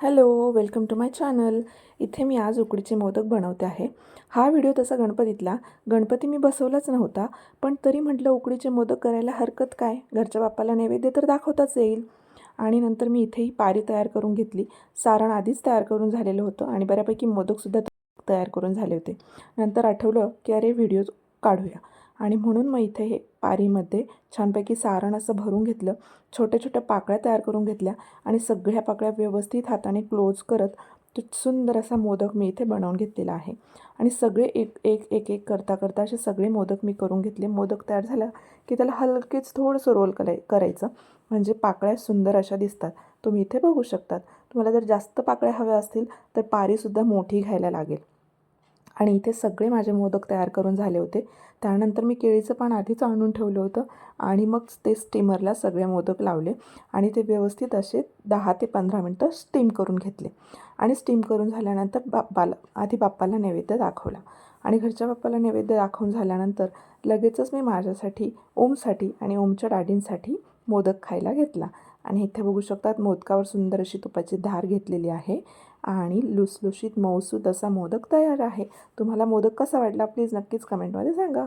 Hello welcome to my channel. इथे मी आज उकडीचे मोदक बनवते आहे. हा व्हिडिओ तसा गणपतीतला. गणपती मी बसवलाच नव्हता पण तरी म्हटलं उकडीचे मोदक करायला हरकत काय? घरच्या बाप्पाला नैवेद्य तर दाखवताच येईल. आणि नंतर मी इथे ही पारी तयार करून घेतली. सारण आधीच तयार करून झालेलं होतं आणि बऱ्यापैकी मोदकसुद्धा तयार करून झाले होते. नंतर आठवलं की अरे व्हिडिओ काढूया. आणि म्हणून मग इथे हे पारीमध्ये छानपैकी सारण असं भरून घेतलं. छोट्या छोट्या पाकळ्या तयार करून घेतल्या आणि सगळ्या पाकळ्या व्यवस्थित हाताने क्लोज करत तो सुंदर असा मोदक मी इथे बनवून घेतलेला आहे. आणि सगळे एक एक एक एक करता करता असे सगळे मोदक मी करून घेतले. मोदक तयार झाला की त्याला हलकेच थोडंसं रोल कराय करायचं. म्हणजे पाकळ्या सुंदर अशा दिसतात. तुम्ही इथे बघू शकतात. तुम्हाला जर जास्त पाकळ्या हव्या असतील तर पारीसुद्धा मोठी घ्यायला लागेल. आणि इथे सगळे माझे मोदक तयार करून झाले होते. त्यानंतर मी केळीचं पान आधीच आणून ठेवलं होतं आणि मग ते स्टीमरला सगळे मोदक लावले आणि ते व्यवस्थित असे दहा ते पंधरा मिनटं स्टीम करून घेतले. आणि स्टीम करून झाल्यानंतर बाप्पाला आधी बाप्पाला नैवेद्य दाखवला. आणि घरच्या बाप्पाला नैवेद्य दाखवून झाल्यानंतर लगेचच मी माझ्यासाठी ओमसाठी आणि ओमच्या डाडींसाठी मोदक खायला घेतला. आणि इथे बघू शकतात मोदकावर सुंदर अशी तुपाची धार घेतलेली आहे. आणि लुसलुशीत मौसूद असा मोदक तयार आहे. तुम्हाला मोदक कसा वाटला प्लीज नक्कीच कमेंटमध्ये सांगा.